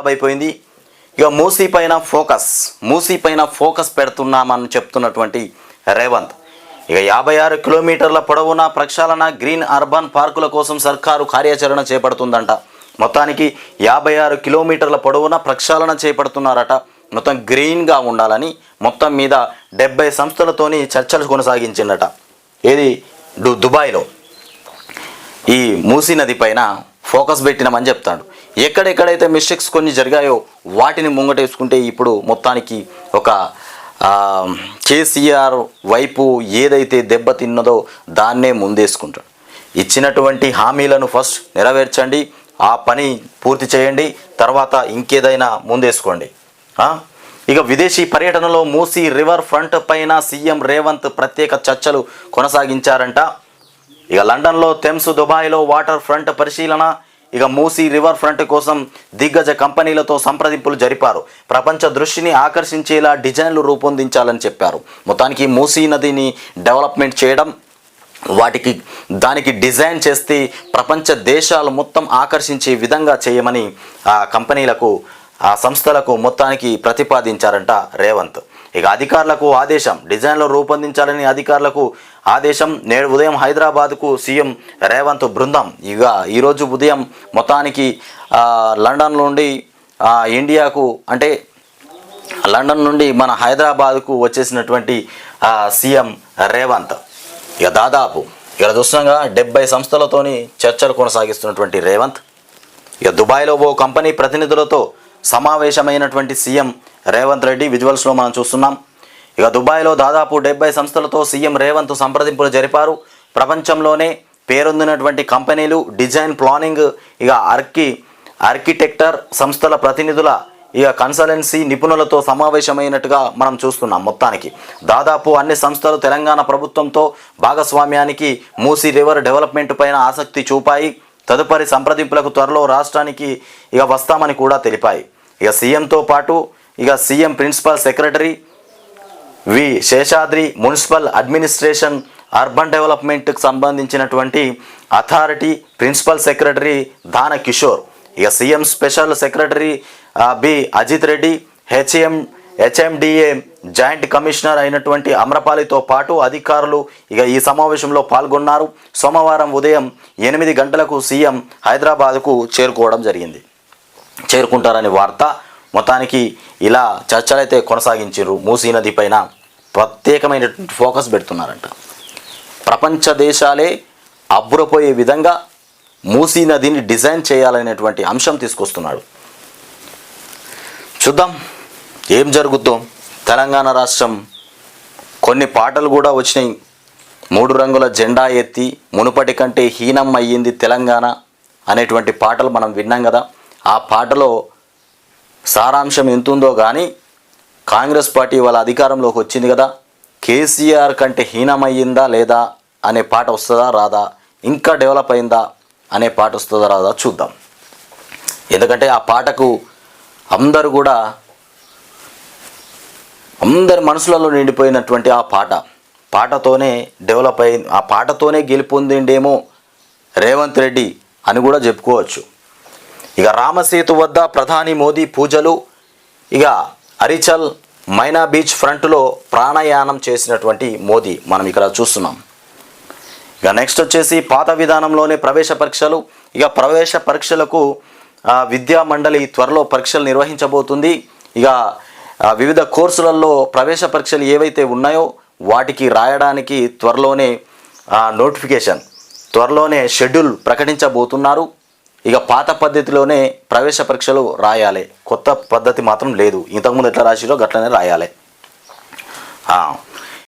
అయిపోయింది. ఇక మూసీ పైన ఫోకస్ మూసీ పైన ఫోకస్ పెడుతున్నామని చెప్తున్నటువంటి రేవంత్. ఇక యాభై ఆరు కిలోమీటర్ల పొడవున ప్రక్షాళన గ్రీన్ అర్బన్ పార్కుల కోసం సర్కారు కార్యాచరణ చేపడుతుందంట. మొత్తానికి యాభై ఆరు కిలోమీటర్ల పొడవున ప్రక్షాళన చేపడుతున్నారట. మొత్తం గ్రీన్గా ఉండాలని మొత్తం మీద డెబ్బై సంస్థలతోని చర్చలు కొనసాగించిందట. ఏది? డు దుబాయ్లో. ఈ మూసీ నది పైన ఫోకస్ పెట్టినామని చెప్తాడు. ఎక్కడెక్కడైతే మిస్టేక్స్ కొన్ని జరిగాయో వాటిని ముంగటేసుకుంటే ఇప్పుడు మొత్తానికి ఒక కేసీఆర్ వైపు ఏదైతే దెబ్బతిన్నదో దాన్నే ముందేసుకుంటాడు. ఇచ్చినటువంటి హామీలను ఫస్ట్ నెరవేర్చండి ఆ పని పూర్తి చేయండి తర్వాత ఇంకేదైనా ముందేసుకోండి. ఇక విదేశీ పర్యటనలో మూసీ రివర్ ఫ్రంట్ పైన సీఎం రేవంత్ ప్రత్యేక చర్చలు కొనసాగించారంట. ఇక లండన్లో థెమ్స్ దుబాయ్లో వాటర్ ఫ్రంట్ పరిశీలన ఇక మూసీ రివర్ ఫ్రంట్ కోసం దిగ్గజ కంపెనీలతో సంప్రదింపులు జరిపారు. ప్రపంచ దృష్టిని ఆకర్షించేలా డిజైన్లు రూపొందించాలని చెప్పారు. మొత్తానికి మూసీ నదిని డెవలప్మెంట్ చేయడం వాటికి దానికి డిజైన్ చేస్తే ప్రపంచ దేశాలు మొత్తం ఆకర్షించే విధంగా చేయమని ఆ కంపెనీలకు ఆ సంస్థలకు మొత్తానికి ప్రతిపాదించారంట రేవంత్. ఇక అధికారులకు ఆదేశం. డిజైన్లు రూపొందించాలని అధికారులకు ఆదేశం. నేడు ఉదయం హైదరాబాద్కు సీఎం రేవంత్ బృందం. ఇక ఈరోజు ఉదయం మొత్తానికి లండన్ నుండి ఇండియాకు అంటే లండన్ నుండి మన హైదరాబాద్కు వచ్చేసినటువంటి సీఎం రేవంత్. ఇక దాదాపు ఇక్కడ చూస్తున్నాగా డెబ్బై సంస్థలతోని చర్చలు కొనసాగిస్తున్నటువంటి రేవంత్. ఇక దుబాయ్లో ఓ కంపెనీ ప్రతినిధులతో సమావేశమైనటువంటి సీఎం రేవంత్ రెడ్డి విజువల్స్లో మనం చూస్తున్నాం. ఇక దుబాయ్లో దాదాపు డెబ్బై సంస్థలతో సీఎం రేవంత్ సంప్రదింపులు జరిపారు. ప్రపంచంలోనే పేరొందినటువంటి కంపెనీలు డిజైన్ ప్లానింగ్ ఇక ఆర్కి ఆర్కిటెక్టర్ సంస్థల ప్రతినిధుల ఇక కన్సల్టెన్సీ నిపుణులతో సమావేశమైనట్టుగా మనం చూస్తున్నాం మొత్తానికి. దాదాపు అన్ని సంస్థలు తెలంగాణ ప్రభుత్వంతో భాగస్వామ్యానికి మూసీ రివర్ డెవలప్మెంట్ పైన ఆసక్తి చూపాయి. తదుపరి సంప్రదింపులకు త్వరలో రాష్ట్రానికి ఇక వస్తామని కూడా తెలిపాయి. ఇక సీఎంతో పాటు ఇక CM principal secretary V Seshadri municipal administration urban డెవలప్మెంట్కి సంబంధించినటువంటి authority principal secretary Dana Kishore. ఇక CM special secretary B Ajit Reddy HM HMDA joint commissioner అయినటువంటి అమ్రపాలితో పాటు అధికారులు ఇక ఈ సమావేశంలో పాల్గొన్నారు. సోమవారం ఉదయం ఎనిమిది గంటలకు సీఎం హైదరాబాద్కు చేరుకోవడం జరిగింది. చేరుకుంటారని వార్త మొత్తానికి ఇలా చర్చలైతే కొనసాగించారు. మూసీ నది పైన ప్రత్యేకమైనటువంటి ఫోకస్ పెడుతున్నారంట. ప్రపంచ దేశాలే అబ్బురపోయే విధంగా మూసీ నదిని డిజైన్ చేయాలనేటువంటి అంశం తీసుకొస్తున్నాడు. చూద్దాం ఏం జరుగుద్దో. తెలంగాణ రాష్ట్రం కొన్ని పాటలు కూడా వచ్చినాయి. మూడు రంగుల జెండా ఎత్తి మునుపటి కంటే హీనం అయ్యింది తెలంగాణ అనేటువంటి పాటలు మనం విన్నాం కదా. ఆ పాటలో సారాంశం ఎంతుందో కానీ కాంగ్రెస్ పార్టీ వాళ్ళ అధికారంలోకి వచ్చింది కదా. కేసీఆర్ కంటే హీనమయ్యిందా లేదా అనే పాట వస్తుందా రాదా? ఇంకా డెవలప్ అయిందా అనే పాట వస్తుందా రాదా చూద్దాం. ఎందుకంటే ఆ పాటకు అందరూ కూడా అందరి మనసులలో నిండిపోయినటువంటి ఆ పాట. పాటతోనే డెవలప్ అయింది ఆ పాటతోనే గెలుపొందిండేమో రేవంత్ రెడ్డి అని కూడా చెప్పుకోవచ్చు. ఇక రామసేతు వద్ద ప్రధాని మోదీ పూజలు ఇక అరిచల్ మైనా బీచ్ ఫ్రంట్లో ప్రాణాయానం చేసినటువంటి మోదీ మనం ఇక్కడ చూస్తున్నాం. ఇక నెక్స్ట్ వచ్చేసి పాత విధానంలోనే ప్రవేశ పరీక్షలు ఇక ప్రవేశ పరీక్షలకు విద్యా మండలి త్వరలో పరీక్షలు నిర్వహించబోతుంది. ఇక వివిధ కోర్సులలో ప్రవేశ పరీక్షలు ఏవైతే ఉన్నాయో వాటికి రాయడానికి త్వరలోనే నోటిఫికేషన్ త్వరలోనే షెడ్యూల్ ప్రకటించబోతున్నారు. ఇక పాత పద్ధతిలోనే ప్రవేశ పరీక్షలు రాయాలి. కొత్త పద్ధతి మాత్రం లేదు. ఇంతకుముందు ఎట్లా రాసిరో గట్లనే రాయాలి.